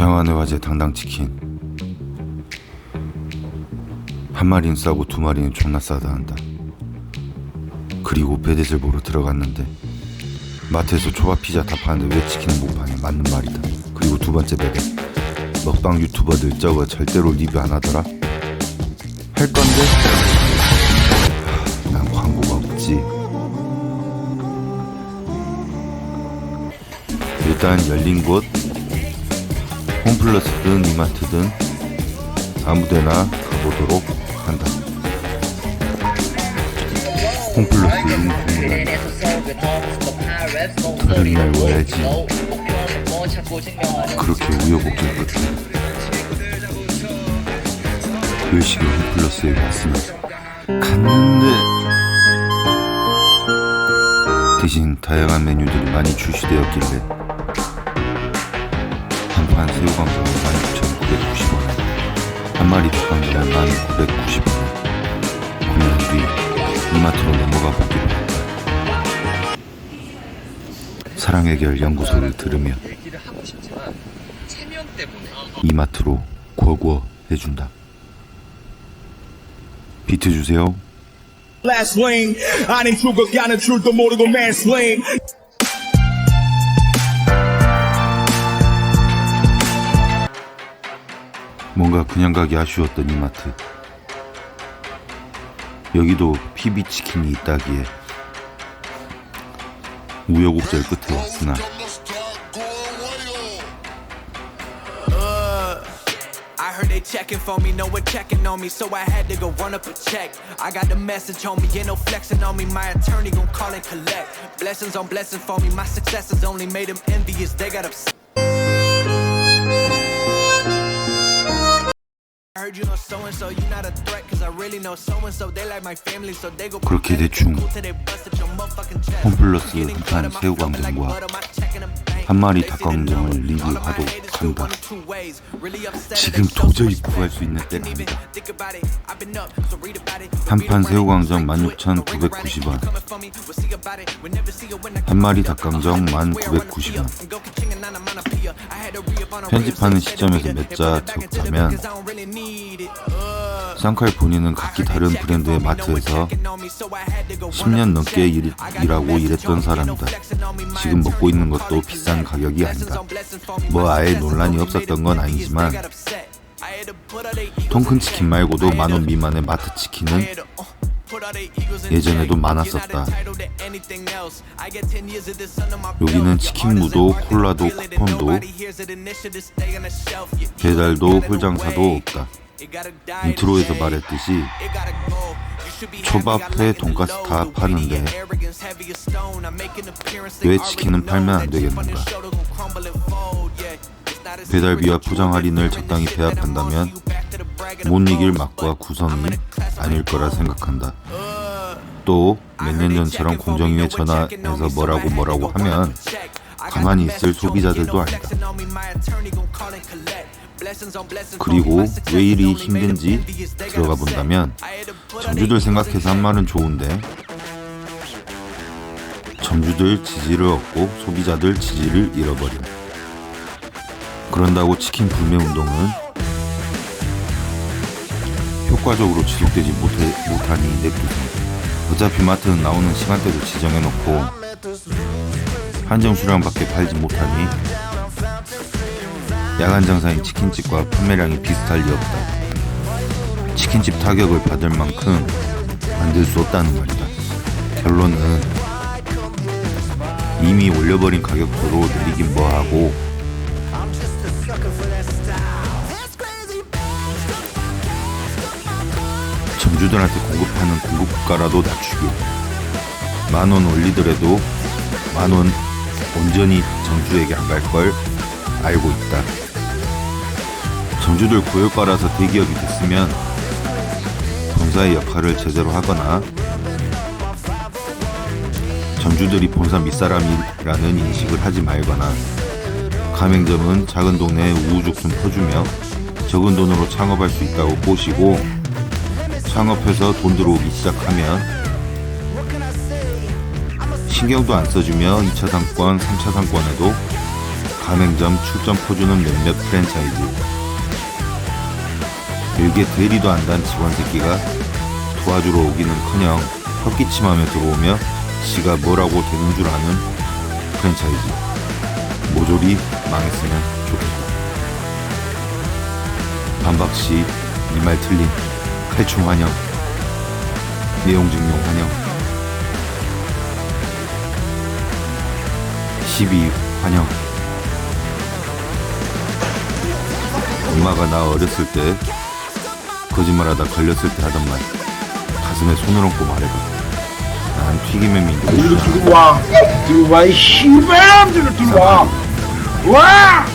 장안의 화제 당당 치킨. 한 마리는 싸고 두 마리는 존나 싸다 한다. 그리고 배댓을 보러 들어갔는데 마트에서 초밥 피자 다 파는데 왜 치킨은 못 파냐? 맞는 말이다. 그리고 두 번째 배댓 먹방 유튜버들 저거 절대로 리뷰 안 하더라? 할 건데? 하, 난 광고가 없지. 일단 열린 곳 홈플러스든 이마트든 아무데나 가보도록 한다. 홈플러스는 공간 다른 날 와야지 그렇게 우여곡절 끝에 열심히 홈플러스에 갔으면서 갔는데 대신 다양한 메뉴들이 많이 출시되었길래 한판 새우광장은 16,990원. 한 마리 닭강정은 1,990원. 구매한 뒤 이마트로 넘어가 보기로 했다. 사랑 해결 연구소를 때문에 이마트로 구워구워 해준다. 비트 주세요. Last lane, 아닌 추격 가는 줄도 모르고 mansplain. 뭔가 그냥 가기 아쉬웠던 이마트 여기도 PB치킨이 있다기에 우여곡절 끝에 왔으나. 그렇게 대충. 홈플러스 한판 the bank. 한 마리 닭강정을 feel 한다. 지금 도저히 구할. 수 있는 때가 아니다. read about it. 한 Read 판 about it. 새우광정 Straight to it. 16,990 원. Coming for me, we'll see about it. We never see it when I 한 마리. 닭강정 I wanna 1990 원. 편집하는 시점에서 몇. 자 적자면 쌍칼 본인은 각기 다른 브랜드의 마트에서 10년 넘게 일, 일하고 일했던 사람이다. 지금 먹고 있는 것도 비싼 가격이 아니다. 뭐 아예 논란이 없었던 건 아니지만 통큰 치킨 말고도 만원 미만의 마트 치킨은 예전에도 많았었다. 여기는 치킨 무도 콜라도 쿠폰도 배달도 홀장사도 없다. 인트로에서 말했듯이 초밥에 돈가스 다 파는데 왜 치킨은 팔면 안 되겠는가? 배달비와 포장 할인을 적당히 배합한다면 못 이길 맛과 구성이 아닐 거라 생각한다. 또 몇 년 전처럼 공정위에 전화해서 뭐라고 뭐라고 하면 가만히 있을 소비자들도 아니다. 그리고 왜 이리 힘든지 들어가 본다면 점주들 생각해서 한 말은 좋은데 점주들 지지를 얻고 소비자들 지지를 잃어버린 그런다고 치킨 불매 운동은 효과적으로 지속되지 못해, 못하니 냅두세요 어차피 마트는 나오는 시간대를 지정해놓고 한정 수량밖에 팔지 못하니 야간 장사인 치킨집과 판매량이 비슷할 리 없다. 치킨집 타격을 받을 만큼 만들 수 없다는 말이다. 결론은 이미 올려버린 가격도로 내리긴 뭐하고 점주들한테 공급하는 공급가라도 낮추고 만원 올리더라도 만 원 온전히 점주에게 안 갈 걸 알고 있다. 점주들 고효과라서 대기업이 됐으면 본사의 역할을 제대로 하거나 점주들이 본사 밑사람이라는 인식을 하지 말거나 가맹점은 작은 동네에 우후죽순 퍼주며 적은 돈으로 창업할 수 있다고 꼬시고 창업해서 돈 들어오기 시작하면 신경도 안 써주며 2차 상권, 3차 상권에도 가맹점 출점 포주는 몇몇 프랜차이즈. 일개 대리도 안단 직원 새끼가 도와주러 오기는커녕 헛기침하며 들어오며 지가 뭐라고 되는 줄 아는 프랜차이즈. 모조리 망했으면 좋겠다. 반박시 이 말 틀린 칼춤 환영 내용 증명 환영 12 환영. 엄마가 나 어렸을 때 거짓말하다 걸렸을 때 하던 말 가슴에 손을 얹고 말해봐. 난 튀김의 민족 들어와. 들어와 이 씨발놈들을 들어와. 와